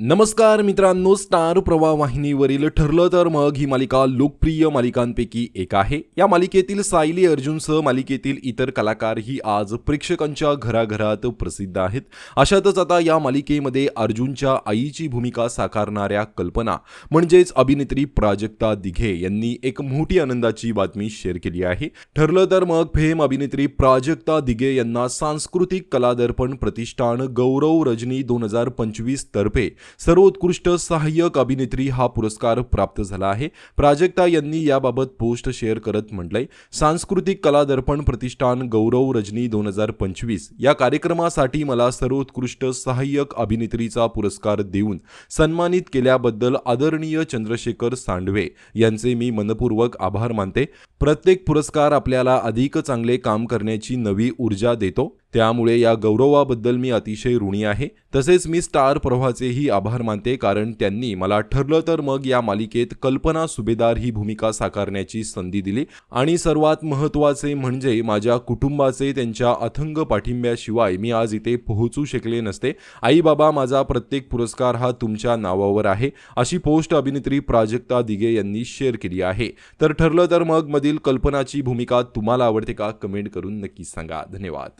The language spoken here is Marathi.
नमस्कार मित्रांनो स्टार प्रवाह वाहिनीवरील ठरलं तर मग ही मालिका लोकप्रिय मालिकांपैकी एक आहे. या मालिकेतील सायली अर्जुनसह मालिकेतील इतर कलाकारही आज प्रेक्षकांच्या घराघरात प्रसिद्ध आहेत. अशातच आता या मालिकेमध्ये अर्जुनच्या आईची भूमिका साकारणाऱ्या कल्पना म्हणजेच अभिनेत्री प्राजक्ता दिघे यांनी एक मोठी आनंदाची बातमी शेअर केली आहे. ठरलं तर मग फेम अभिनेत्री प्राजक्ता दिघे यांना सांस्कृतिक कलादर्पण प्रतिष्ठान गौरव रजनी दोन हजार पंचवीस तर्फे सर्वोत्कृष्ट सहाय्यक अभिनेत्री हा पुरस्कार प्राप्त झाला आहे. प्राजक्ता यांनी याबाबत पोस्ट शेअर करत म्हटलंय सांस्कृतिक कला दर्पण प्रतिष्ठान गौरव रजनी दोन हजार पंचवीस या कार्यक्रमासाठी मला सर्वोत्कृष्ट सहाय्यक अभिनेत्रीचा पुरस्कार देऊन सन्मानित केल्याबद्दल आदरणीय चंद्रशेखर सांडवे यांचे मी मनपूर्वक आभार मानते. प्रत्येक पुरस्कार आपल्याला अधिक चांगले काम करण्याची नवी ऊर्जा देतो. त्यामुळे या गौरवाबद्दल मी अतिशय ऋणी आहे. तसेच मी स्टार प्रवाहाचेही आभार मानते कारण त्यांनी मला ठरलं तर मग या मालिकेत कल्पना सुभेदार ही भूमिका साकारण्याची संधी दिली. आणि सर्वात महत्त्वाचे म्हणजे माझ्या कुटुंबाचे त्यांच्या अथंग पाठिंब्याशिवाय मी आज इथे पोहोचू शकले नसते. आई बाबा माझा प्रत्येक पुरस्कार हा तुमच्या नावावर आहे अशी पोस्ट अभिनेत्री प्राजक्ता दिगे यांनी शेअर केली आहे. तर ठरलं तर मग मधील कल्पनाची भूमिका तुम्हाला आवडते का? कमेंट करून नक्की सांगा. धन्यवाद.